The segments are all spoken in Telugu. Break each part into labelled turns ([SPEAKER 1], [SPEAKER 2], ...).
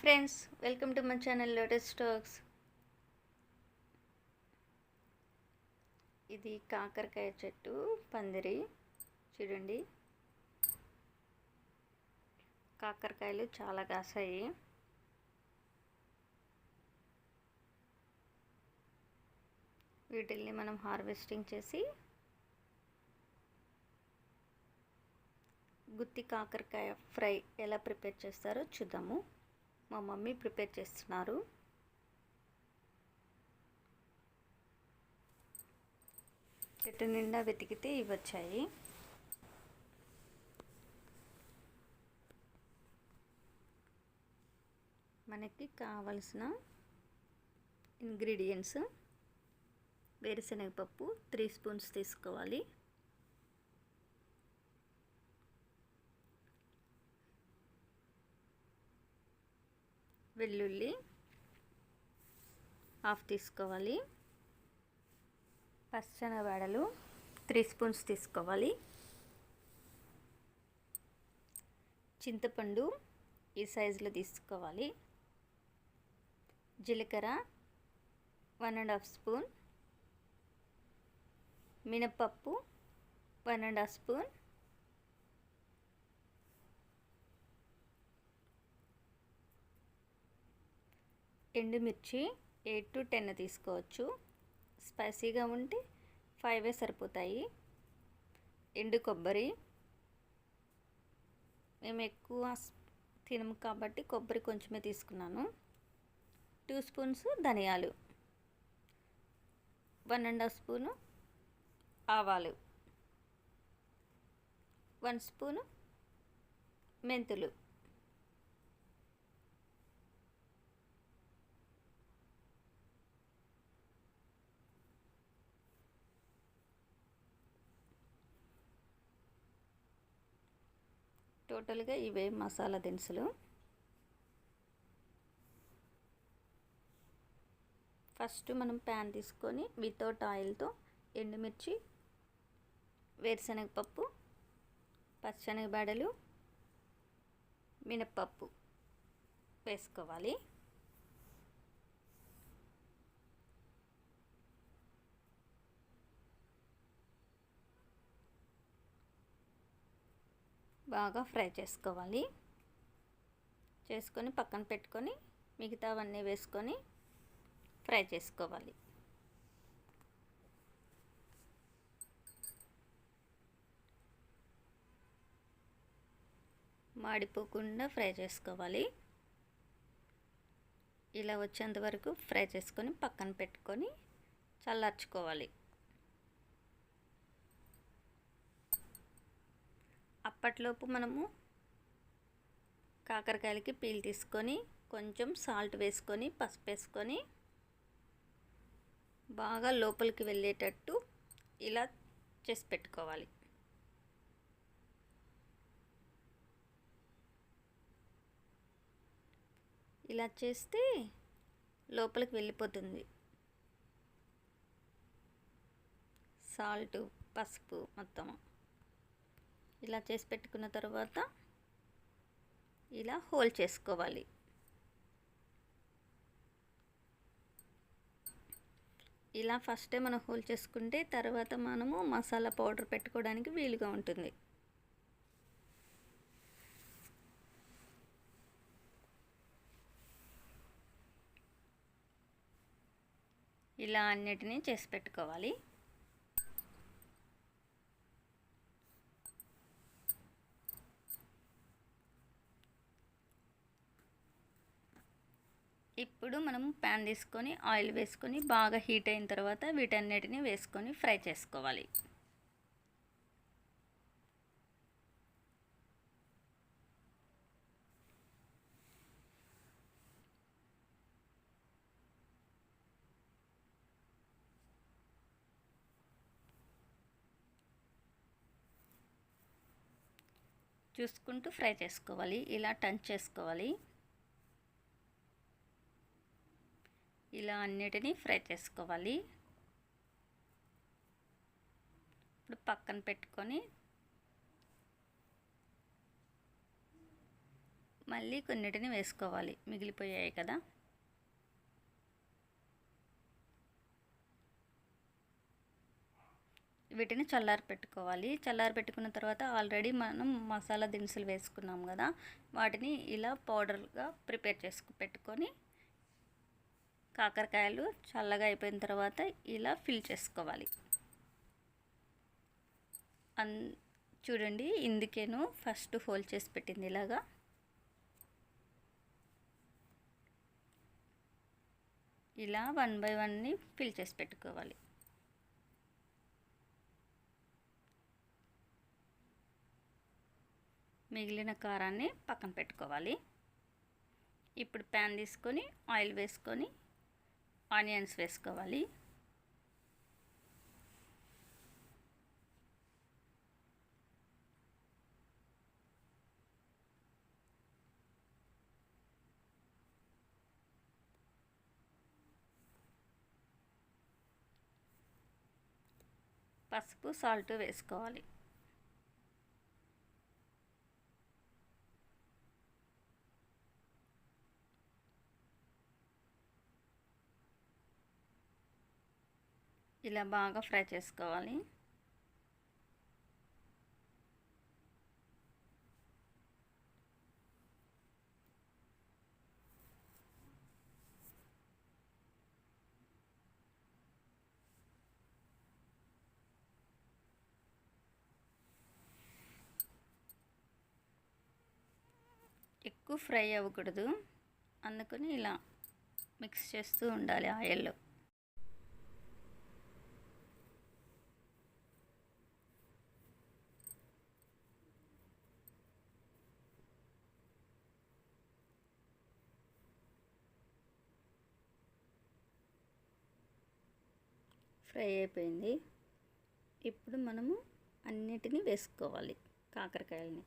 [SPEAKER 1] Friends welcome to my channel lotus stacks ఇది కాకరకాయ చెట్టు పందిరి. చూడండి. కాకరకాయలు చాలా కాసాయి. వీటిల్ని మనం హార్వెస్టింగ్ చేసి గుత్తి కాకరకాయ ఫ్రై ఎలా ప్రిపేర్ చేస్తారో చూద్దాము. మా మమ్మీ ప్రిపేర్ చేస్తున్నారు. చెట్టు నిండా వెతికితే ఇవి వచ్చాయి. మనకి కావలసిన ఇంగ్రీడియంట్స్ వేరుశనగపప్పు త్రీ స్పూన్స్ తీసుకోవాలి. వెల్లుల్లి హాఫ్ తీసుకోవాలి. పచ్చనవాడలు త్రీ స్పూన్స్ తీసుకోవాలి. చింతపండు ఈ సైజులో తీసుకోవాలి. జీలకర్ర వన్ అండ్ హాఫ్ స్పూన్. మినప్పప్పు వన్ అండ్ హాఫ్ స్పూన్. ఎండుమిర్చి ఎయిట్ టు టెన్ తీసుకోవచ్చు. స్పైసీగా ఉంటే ఫైవే సరిపోతాయి. ఎండు కొబ్బరి. మేము ఎక్కువ తినము కాబట్టి కొబ్బరి కొంచెమే తీసుకున్నాను. టూ స్పూన్స్ ధనియాలు. వన్ అండ్ హాఫ్ స్పూను ఆవాలు. వన్ స్పూను మెంతులు. టోటల్గా ఇవే మసాలా దినుసులు. ఫస్ట్ మనం ప్యాన్ తీసుకొని వితౌట్ ఆయిల్తో ఎండుమిర్చి వేరుశనగపప్పు పచ్చనగబెడలు మినప్పప్పు వేసుకోవాలి. బాగా ఫ్రై చేసుకోవాలి. చేసుకొని పక్కన పెట్టుకొని మిగతావన్నీ వేసుకొని ఫ్రై చేసుకోవాలి. మాడిపోకుండా ఫ్రై చేసుకోవాలి. ఇలా వచ్చేంత వరకు ఫ్రై చేసుకొని పక్కన పెట్టుకొని చల్లార్చుకోవాలి. అప్పట్లోపు మనము కాకరకాయలకి పీల్ తీసుకొని కొంచెం సాల్ట్ వేసుకొని పసుపు వేసుకొని బాగా లోపలికి వెళ్ళేటట్టు ఇలా చేసి పెట్టుకోవాలి. ఇలా చేస్తే లోపలికి వెళ్ళిపోతుంది. సాల్ట్ పసుపు మొత్తం ఇలా చేసి పెట్టుకున్న తర్వాత ఇలా హోల్ చేసుకోవాలి. ఇలా ఫస్టే మనం హోల్ చేసుకుంటే తర్వాత మనము మసాలా పౌడర్ పెట్టుకోవడానికి వీలుగా ఉంటుంది. ఇలా అన్నిటినీ చేసి పెట్టుకోవాలి. ఇప్పుడు మనం ప్యాన్ తీసుకొని ఆయిల్ వేసుకొని బాగా హీట్ అయిన తర్వాత వీటన్నిటిని వేసుకొని ఫ్రై చేసుకోవాలి. చూసుకుంటూ ఫ్రై చేసుకోవాలి. ఇలా టంచ్ చేసుకోవాలి. ఇలా అన్నిటినీ ఫ్రై చేసుకోవాలి. ఇప్పుడు పక్కన పెట్టుకొని మళ్ళీ కొన్నిటిని వేసుకోవాలి. మిగిలిపోయాయి కదా. వీటిని చల్లారి పెట్టుకోవాలి. చల్లారి పెట్టుకున్న తర్వాత ఆల్రెడీ మనం మసాలా దినుసులు వేసుకున్నాం కదా. వాటిని ఇలా పౌడర్గా ప్రిపేర్ చేసుకు పెట్టుకొని కాకరకాయలు చల్లగా అయిపోయిన తర్వాత ఇలా ఫిల్ చేసుకోవాలి. అన్ చూడండి ఇందుకేను ఫస్ట్ హోల్ చేసి పెట్టింది ఇలాగా. ఇలా వన్ బై వన్ని ఫిల్ చేసి పెట్టుకోవాలి. మిగిలిన కారాన్ని పక్కన పెట్టుకోవాలి. ఇప్పుడు ప్యాన్ తీసుకొని ఆయిల్ వేసుకొని ఆనియన్స్ వేసుకోవాలి. పసుపు సాల్ట్ వేసుకోవాలి. ఇలా బాగా ఫ్రై చేసుకోవాలి. ఎక్కువ ఫ్రై అవ్వకూడదు. అందుకని ఇలా మిక్స్ చేస్తూ ఉండాలి ఆయిల్లో. ఫ్రై అయిపోయింది. ఇప్పుడు మనము అన్నిటినీ వేసుకోవాలి కాకరకాయలని.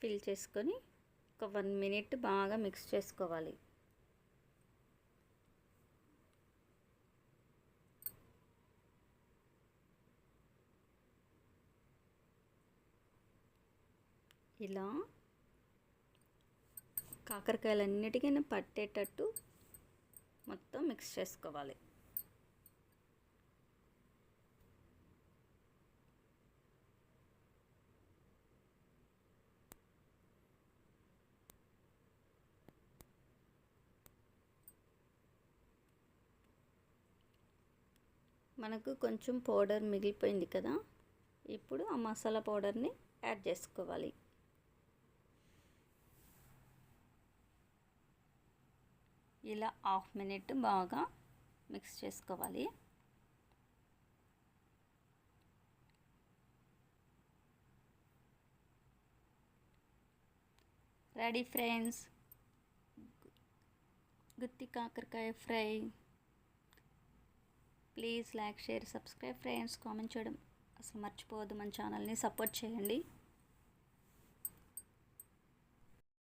[SPEAKER 1] ఫిల్ చేసుకొని ఒక వన్ మినిట్ బాగా మిక్స్ చేసుకోవాలి. ఇలా కాకరకాయలన్నిటికైనా పట్టేటట్టు మొత్తం మిక్స్ చేసుకోవాలి. మనకు కొంచెం పౌడర్ మిగిలిపోయింది కదా ఇప్పుడు ఆ మసాలా పౌడర్ని యాడ్ చేసుకోవాలి. ఇలా హాఫ్ మినిట్ బాగా మిక్స్ చేసుకోవాలి. Ready friends? గుత్తి కాకరకాయ fry. Please like share subscribe friends. Comment చేయడం అసలు మర్చిపోవద్దు. మన ఛానల్ని సపోర్ట్ చేయండి.